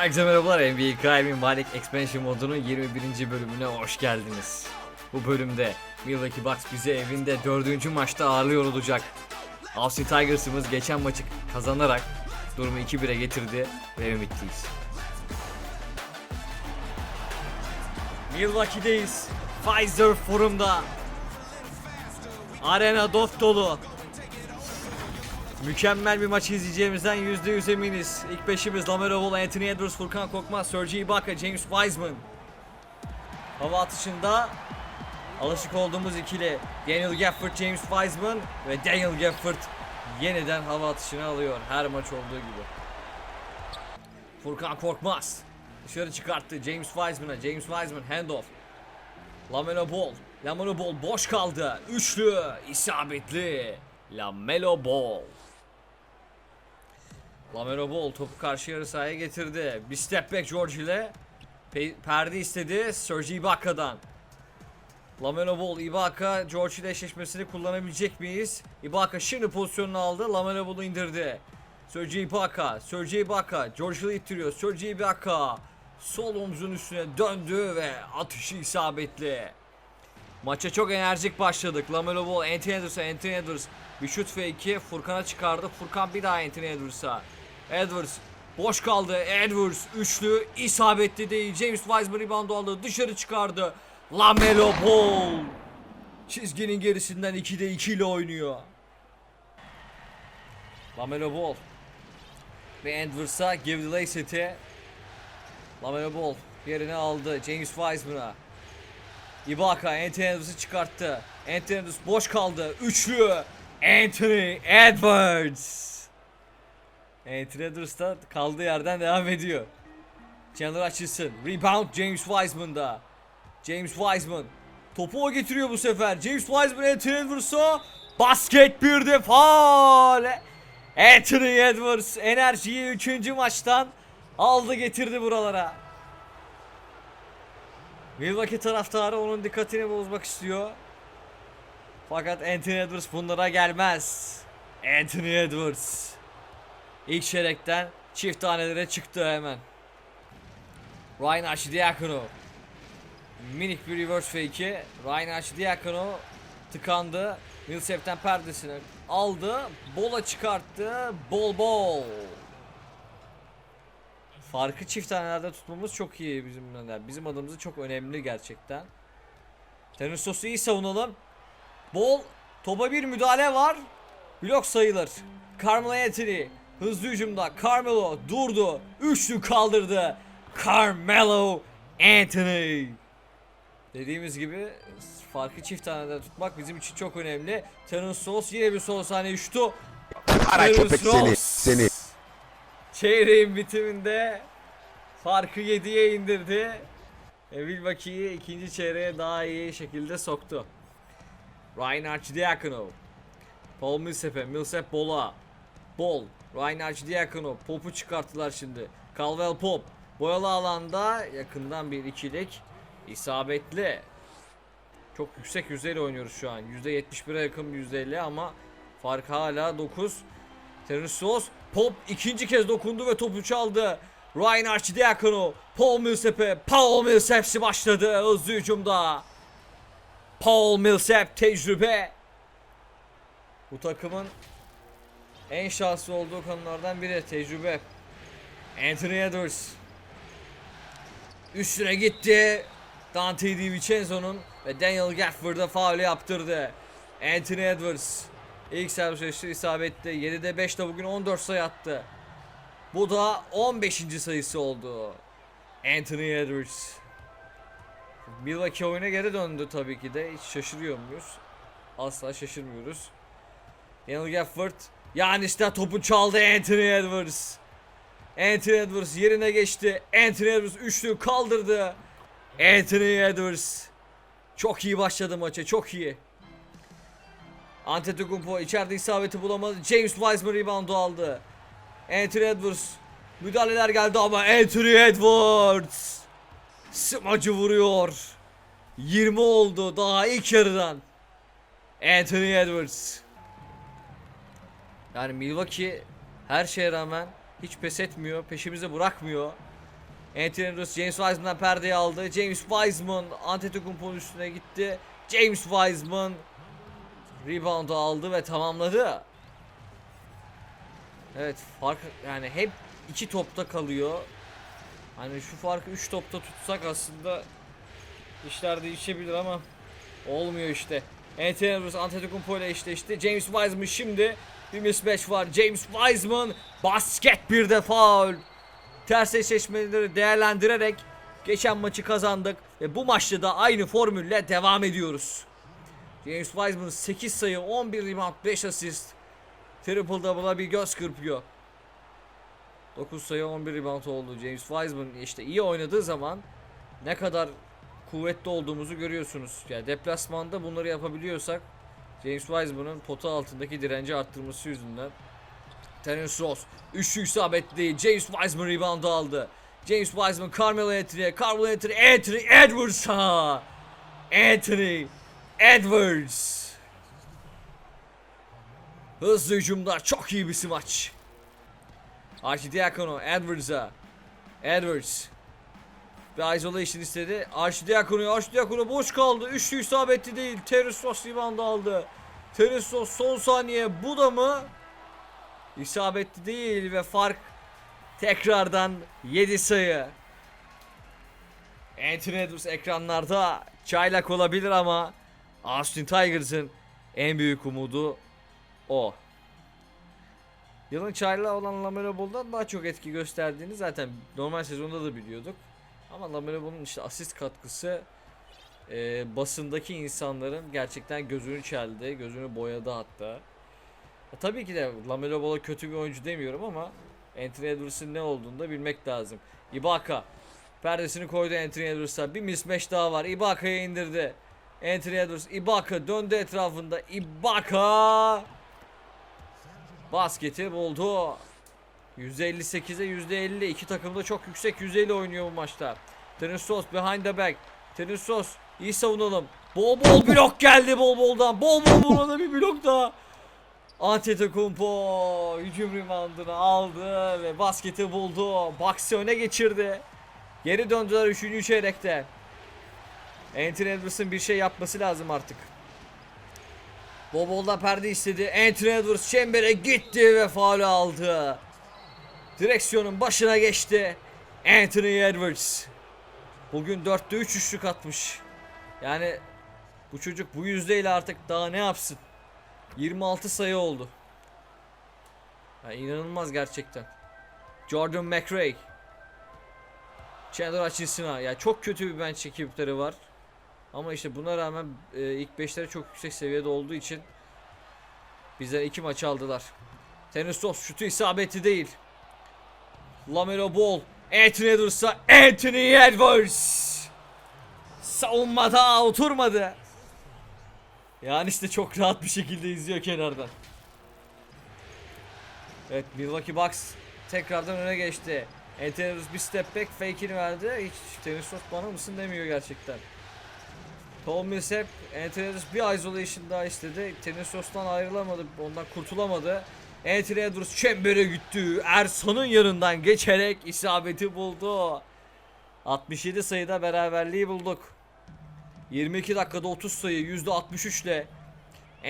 Herkese merhabalar NBA Crime'in Malik Expansion modunun 21. bölümüne hoş geldiniz. Bu bölümde Milwaukee Bucks bizi evinde 4. maçta ağırlıyor olacak. Austin Tigers'ımız geçen maçı kazanarak durumu 2-1'e getirdi ve ümitliyiz. Milwaukee'deyiz. Pfizer Forum'da. Arena dop dolu. Mükemmel bir maç izleyeceğimizden %100 eminiz. İlk beşimiz Lamelo Ball, Anthony Edwards, Furkan Korkmaz, Serge Ibaka, James Wiseman. Hava atışında alışık olduğumuz ikili Daniel Gafford, James Wiseman ve Daniel Gafford yeniden hava atışını alıyor her maç olduğu gibi. Furkan Korkmaz dışarı çıkarttı James Wiseman'a. James Wiseman handoff. Lamelo Ball. Lamelo Ball boş kaldı. Üçlü isabetli. Lamelo Ball. Lamelo Ball topu karşı yarı sahaya getirdi. Bir step back George ile pe- perde istedi Serge Ibaka'dan. Lamelo Ball, Ibaka, George ile eşleşmesini kullanabilecek miyiz? Ibaka şimdi pozisyonunu aldı. Lamelo Ball'u indirdi. Serge Ibaka, Serge Ibaka, George ile ittiriyor. Serge Ibaka sol omzun üstüne döndü ve atışı isabetli. Maça çok enerjik başladık. Lamelo Ball, Anthony Edwards'a, Anthony Edwards bir şut fake'i Furkan'a çıkardı. Furkan bir daha Anthony Edwards'a. Edwards boş kaldı. Edwards üçlü isabetli değil. James Wiseman rebound aldı. Dışarı çıkardı. Lamelo Ball çizginin gerisinden 2'de 2 ile oynuyor. Lamelo Ball ve Edwards'a give the lay seti. Lamelo Ball yerini aldı. James Wiseman'a. Ibaka Anthony Edwards'ı çıkarttı. Anthony Edwards boş kaldı. Üçlü. Anthony Edwards. Anthony Edwards da kaldığı yerden devam ediyor. Chandler Hutchinson. Rebound James Wiseman'da. James Wiseman. Topu o getiriyor bu sefer. James Wiseman Anthony Edwards'a. Basket bir de faul. Anthony Edwards enerjiyi 3. maçtan aldı getirdi buralara. Milwaukee taraftarı onun dikkatini bozmak istiyor. Fakat Anthony Edwards bunlara gelmez. Anthony Edwards. İlk çeyrekten çift tanelere çıktı hemen. Ryan Archidiakono. Minik bir reverse fake'i. Ryan Archidiakono tıkandı. Millsap'ten perdesini aldı. Bola çıkarttı. Bol bol. Farkı çift tanelerde tutmamız çok iyi bizim yani bizim adımızı çok önemli gerçekten. Tenistos'u iyi savunalım. Bol topa bir müdahale var. Blok sayılır. Carmelo Anthony hızlı hücumda Carmelo durdu. Üçlü kaldırdı. Carmelo Anthony. Dediğimiz gibi farkı çift tanede tutmak bizim için çok önemli. Tennistos yine bir sol saniye şutu. Kara köpek seni, seni. Çeyreğin bitiminde farkı 7'ye indirdi. E, Milwaukee'yi ikinci çeyreğe daha iyi şekilde soktu. Ryan Archidiakono. Paul Millsap'e, Millsap Bol'a. Bol, Ryan Archidiakono. Pop'u çıkarttılar şimdi. Caldwell Pop. Boyalı alanda yakından bir ikilik. isabetli. Çok yüksek yüzdeyle oynuyoruz şu an. %71'e yakın bir yüzdeyle ama fark hala 9. Terenstos Pop ikinci kez dokundu ve topu çaldı. Ryan Archidiakono Paul Millsap'e Paul Millsap'si başladı hızlı hücumda. Paul Millsap tecrübe. Bu takımın en şanslı olduğu konulardan biri tecrübe. Anthony Edwards üstüne gitti. Dante DiVincenzo'nun ve Daniel Gafford'a faul yaptırdı. Anthony Edwards ilk servis atışı isabetli. 7'de 5 de bugün 14 sayı attı. Bu da 15. sayısı oldu. Anthony Edwards. Milwaukee oyuna geri döndü tabii ki de. Hiç şaşırıyor muyuz? Asla şaşırmıyoruz. Daniel Gafford. Yanis'te topu çaldı Anthony Edwards. Anthony Edwards yerine geçti. Anthony Edwards üçlü kaldırdı. Anthony Edwards. Çok iyi başladı maça. Çok iyi. Antetokounmpo içeride isabeti bulamadı. James Wiseman reboundu aldı. Anthony Edwards. Müdahaleler geldi ama Anthony Edwards. Smacı vuruyor. 20 oldu daha ilk yarıdan. Anthony Edwards. Yani Milwaukee her şeye rağmen hiç pes etmiyor, peşimizi bırakmıyor. Anthony Edwards James Wiseman'dan perdeyi aldı. James Wiseman Antetokounmpo'nun üstüne gitti. James Wiseman rebound'u aldı ve tamamladı. Evet fark yani hep iki topta kalıyor. Hani şu farkı 3 topta tutsak aslında işler değişebilir ama olmuyor işte. Anthony Edwards Antetokounmpo ile eşleşti. James Wiseman şimdi bir mismatch var. James Wiseman basket bir de foul. Ters eşleşmeleri değerlendirerek geçen maçı kazandık ve bu maçta da aynı formülle devam ediyoruz. James Wiseman 8 sayı, 11 rebound, 5 asist. Triple double'a bir göz kırpıyor. 9 sayı 11 rebound oldu. James Wiseman işte iyi oynadığı zaman ne kadar kuvvetli olduğumuzu görüyorsunuz. Yani deplasmanda bunları yapabiliyorsak James Wiseman'ın pota altındaki direnci arttırması yüzünden Terence Ross üçlü isabetli. James Wiseman rebound aldı. James Wiseman Carmelo Anthony'ye Carmelo Anthony Anthony Edwards'a Anthony Edwards Hızlı hücumlar çok iyi bir smaç. Archidiakono Edwards'a Edwards bir isolation istedi. Archidiakono Archidiakono boş kaldı. Üçlü isabetli değil. Ross rebound aldı. Ross son saniye bu da mı? İsabetli değil ve fark tekrardan 7 sayı. Anthony Edwards ekranlarda çaylak olabilir ama Austin Tigers'ın en büyük umudu o. Yılın çaylağı olan Lamelo Ball'dan daha çok etki gösterdiğini zaten normal sezonda da biliyorduk. Ama Lamelo Ball'un işte asist katkısı e, basındaki insanların gerçekten gözünü çeldi, gözünü boyadı hatta. Ya tabii ki de Lamelo Ball'a kötü bir oyuncu demiyorum ama Anthony Edwards'ın ne olduğunu da bilmek lazım. Ibaka perdesini koydu Anthony Edwards'a. Bir mismatch daha var. Ibaka'ya indirdi. Anthony Edwards, Ibaka döndü etrafında. Ibaka basketi buldu. %58'e %50. İki takım da çok yüksek yüzdeyle oynuyor bu maçta. Tenisos behind the back. Tenisos iyi savunalım. Bol bol blok geldi bol boldan. Bol bol burada bir blok daha. Antetokounmpo hücum reboundını aldı ve basketi buldu. Bucks'ı öne geçirdi. Geri döndüler 3. çeyrekte. Anthony Edwards'ın bir şey yapması lazım artık. Bobol'da perde istedi. Anthony Edwards çembere gitti ve faul aldı. Direksiyonun başına geçti. Anthony Edwards. Bugün 4'te 3 üçlük atmış. Yani bu çocuk bu yüzdeyle artık daha ne yapsın? 26 sayı oldu. Ya inanılmaz gerçekten. Jordan McRae. Chandler Hutchinson'a ya çok kötü bir bench ekipleri var. Ama işte buna rağmen e, ilk 5'leri çok yüksek seviyede olduğu için bizden iki maç aldılar. Tenis şutu isabeti değil. Lamelo Ball. Anthony Edwards'a Anthony Edwards. Savunmada oturmadı. Yani işte çok rahat bir şekilde izliyor kenardan. Evet Milwaukee Bucks tekrardan öne geçti. Anthony bir step back fake'ini verdi. Hiç tenis top bana mısın demiyor gerçekten. Tom Millsap Anthony bir isolation daha istedi. Tenisos'tan ayrılamadı. Ondan kurtulamadı. Anthony Edwards çembere gitti. Ersan'ın yanından geçerek isabeti buldu. 67 sayıda beraberliği bulduk. 22 dakikada 30 sayı %63 ile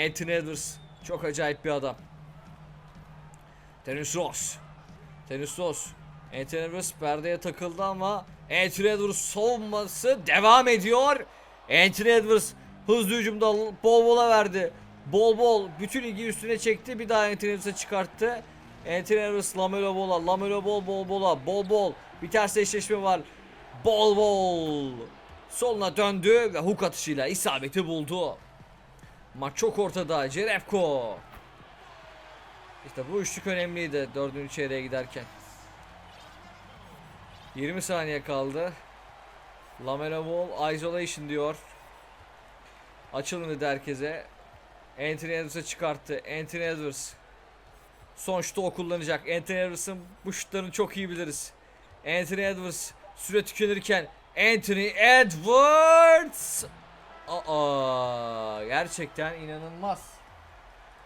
Anthony Edwards çok acayip bir adam. Dennis Ross. Dennis Ross. Anthony Edwards perdeye takıldı ama Anthony Edwards savunması devam ediyor. Anthony Edwards hızlı hücumda bol bola verdi. Bol bol bütün ilgi üstüne çekti. Bir daha Anthony çıkarttı. Anthony Edwards Lamelo Ball'a. Lamelo Ball bol bola. Bol bol. Bir ters eşleşme var. Bol bol. Soluna döndü ve hook atışıyla isabeti buldu. Maç çok ortada. Cerefko. İşte bu üçlük önemliydi dördüncü çeyreğe giderken. 20 saniye kaldı. Lamelo Ball isolation diyor. Açılın dedi herkese. Anthony Edwards'a çıkarttı. Anthony Edwards. Son şutu o kullanacak. Anthony Edwards'ın bu şutlarını çok iyi biliriz. Anthony Edwards süre tükenirken Anthony Edwards Aa, gerçekten inanılmaz.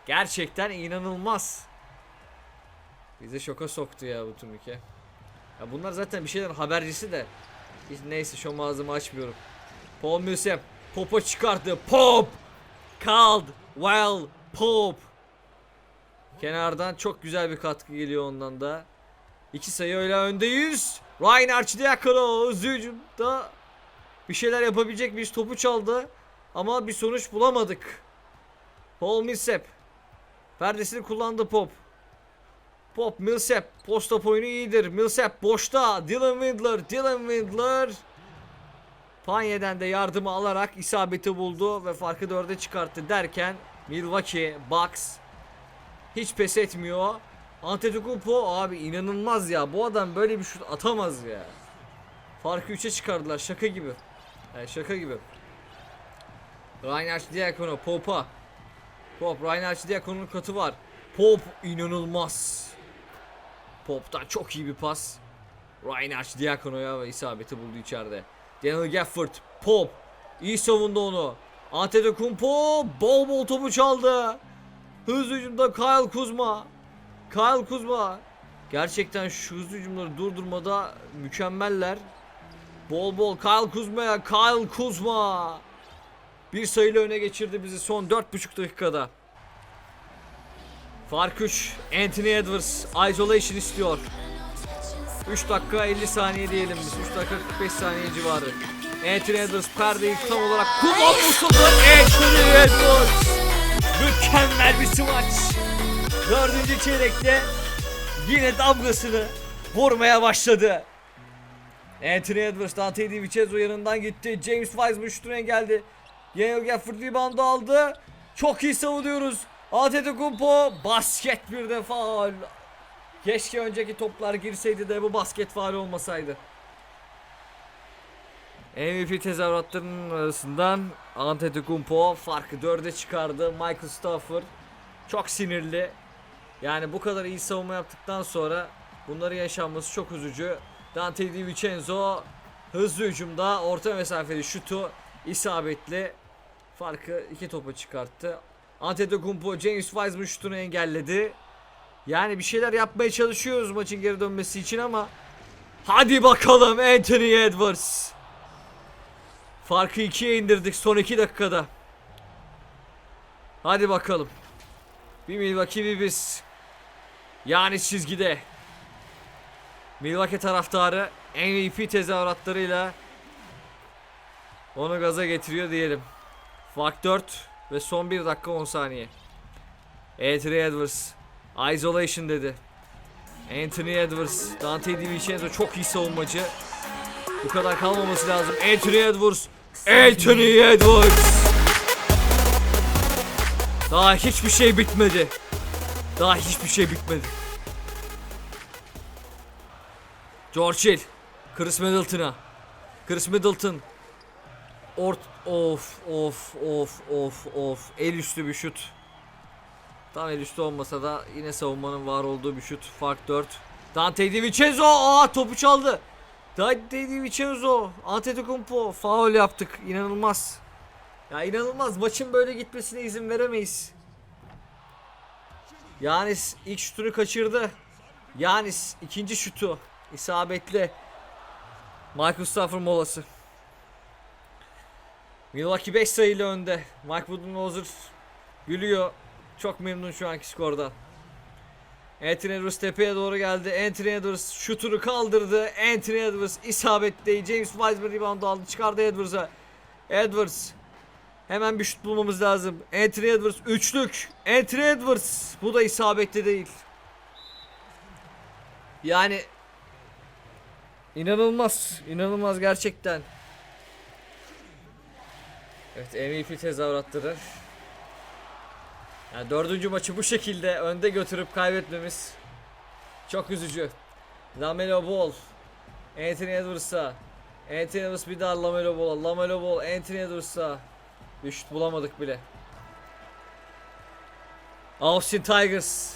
Gerçekten inanılmaz. Bizi şoka soktu ya bu turnike. Ya bunlar zaten bir şeylerin habercisi de. Hiç neyse şu ağzımı açmıyorum. Paul Millsap Pop'a çıkarttı. Pop! Called well Pop. Kenardan çok güzel bir katkı geliyor ondan da. İki sayı öyle öndeyiz. Ryan Archidiakono hızlı hücumda bir şeyler yapabilecek miyiz? Topu çaldı ama bir sonuç bulamadık. Paul Millsap perdesini kullandı Pop. Pop Millsap posta oyunu iyidir. Millsap boşta. Dylan Windler, Dylan Windler Panyeden de yardımı alarak isabeti buldu ve farkı dörde çıkarttı derken Milwaukee Bucks hiç pes etmiyor. Antetokounmpo abi inanılmaz ya. Bu adam böyle bir şut atamaz ya. Farkı 3'e çıkardılar şaka gibi. Yani şaka gibi. Ryan Archidiakono Pop'a. Pop Ryan Archidiakono'nun katı var. Pop inanılmaz. Pop'tan çok iyi bir pas. Ryan Archidiakono'ya ve isabeti buldu içeride. Daniel Gafford, Pop iyi savundu onu. Antetokounmpo bol bol topu çaldı. Hızlı hücumda Kyle Kuzma. Kyle Kuzma. Gerçekten şu hızlı hücumları durdurmada mükemmeller. Bol bol Kyle Kuzma'ya Kyle Kuzma. Bir sayıyla öne geçirdi bizi son 4,5 dakikada. Fark 3. Anthony Edwards isolation istiyor. 3 dakika 50 saniye diyelim biz. 3 dakika 45 saniye civarı. Edwards perdeyi tam olarak. Anthony Edwards. Mükemmel bir smaç. Dördüncü çeyrekte yine damgasını vurmaya başladı. Anthony Edwards Dante DiVincenzo yanından gitti. James Wiseman şutunu engeldi. Daniel Gafford reboundu aldı. Çok iyi savunuyoruz. Antetokounmpo basket bir de faul. Keşke önceki toplar girseydi de bu basket faul olmasaydı. MVP tezahüratlarının arasından Antetokounmpo farkı 4'e çıkardı. Michael Stafford çok sinirli. Yani bu kadar iyi savunma yaptıktan sonra bunların yaşanması çok üzücü. Dante DiVincenzo hızlı hücumda orta mesafeli şutu isabetli farkı iki topa çıkarttı. Antetokounmpo James Wiseman şutunu engelledi. Yani bir şeyler yapmaya çalışıyoruz maçın geri dönmesi için ama hadi bakalım Anthony Edwards. Farkı ikiye indirdik son iki dakikada. Hadi bakalım. Bir Milwaukee biz. Yani çizgide. Milwaukee taraftarı MVP tezahüratlarıyla onu gaza getiriyor diyelim. Fark 4 ve son 1 dakika 10 saniye. Anthony Edwards Isolation dedi. Anthony Edwards, Dante DiVincenzo çok iyi savunmacı. Bu kadar kalmaması lazım. Anthony Edwards, Anthony Edwards. Daha hiçbir şey bitmedi. Daha hiçbir şey bitmedi. George Hill, Chris Middleton'a. Chris Middleton. Ort of of of of of el üstü bir şut. Tam el üstü olmasa da yine savunmanın var olduğu bir şut. Fark 4. Dante DiVincenzo aa topu çaldı. Dante DiVincenzo Antetokounmpo faul yaptık. İnanılmaz. Ya inanılmaz. Maçın böyle gitmesine izin veremeyiz. Yanis ilk şutunu kaçırdı. Yanis ikinci şutu isabetli. Michael Stafford molası. Milwaukee 5 sayıyla önde. Mike Budenholzer gülüyor. Çok memnun şu anki skordan. Anthony Edwards tepeye doğru geldi. Anthony Edwards şutunu kaldırdı. Anthony Edwards isabetli. James Wiseman rebound aldı. Çıkardı Edwards'a. Edwards. Hemen bir şut bulmamız lazım. Anthony Edwards üçlük. Anthony Edwards. Bu da isabetli değil. Yani inanılmaz. inanılmaz gerçekten. Evet MVP tezahüratları. Yani dördüncü maçı bu şekilde önde götürüp kaybetmemiz çok üzücü. Lamelo Ball, Anthony Edwards'a, Anthony Edwards bir daha Lamelo Ball, Lamelo Ball, Anthony Edwards'a bir şut bulamadık bile. Austin Tigers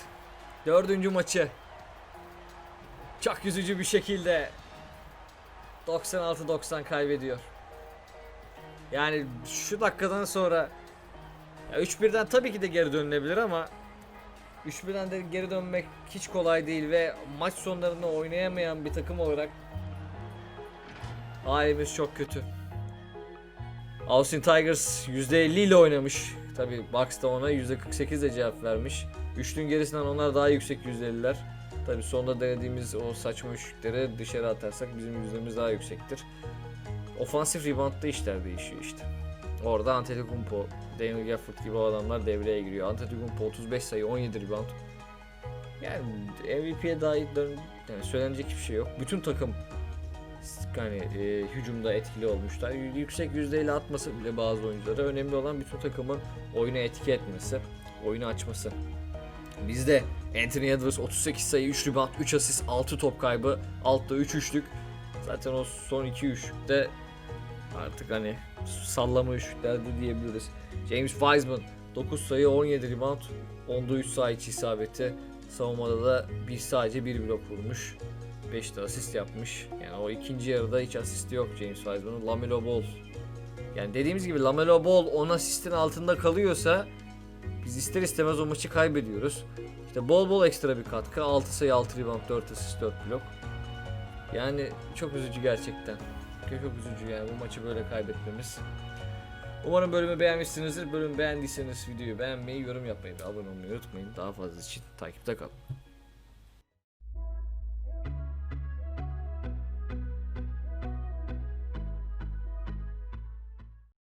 dördüncü maçı çok üzücü bir şekilde 96-90 kaybediyor. Yani şu dakikadan sonra ya 3-1'den tabii ki de geri dönülebilir ama 3-1'den de geri dönmek hiç kolay değil ve maç sonlarında oynayamayan bir takım olarak halimiz çok kötü. Austin Tigers %50 ile oynamış. Tabi Bucks da ona %48 de cevap vermiş. Üçlün gerisinden onlar daha yüksek %50'ler. Tabi sonda denediğimiz o saçma üçlükleri dışarı atarsak bizim yüzdemiz daha yüksektir. Ofansif reboundda işler değişiyor işte. Orada Antetokounmpo, Daniel Gafford gibi adamlar devreye giriyor. Antetokounmpo 35 sayı, 17 rebound. Yani MVP'ye dair yani söylenecek hiçbir şey yok. Bütün takım hani e, hücumda etkili olmuşlar. Yüksek yüzdeyle atması bile bazı oyunculara önemli olan bütün takımın oyuna etki etmesi, oyunu açması. Bizde Anthony Edwards 38 sayı, 3 rebound, 3 asist, 6 top kaybı, altta 3 üçlük. Zaten o son 2 üçlükte artık hani sallama üçlüklerde diyebiliriz. James Wiseman 9 sayı, 17 rebound, onda 3 sayı içi isabeti. Savunmada da bir sadece bir blok vurmuş. 5 de asist yapmış. Yani o ikinci yarıda hiç asist yok James Wiseman'ın. Lamelo Ball. Yani dediğimiz gibi Lamelo Ball 10 asistin altında kalıyorsa biz ister istemez o maçı kaybediyoruz. İşte bol bol ekstra bir katkı. 6 sayı 6 rebound 4 asist 4 blok. Yani çok üzücü gerçekten. Çok çok üzücü yani bu maçı böyle kaybetmemiz. Umarım bölümü beğenmişsinizdir. Bölümü beğendiyseniz videoyu beğenmeyi, yorum yapmayı ve abone olmayı unutmayın. Daha fazla için takipte kalın.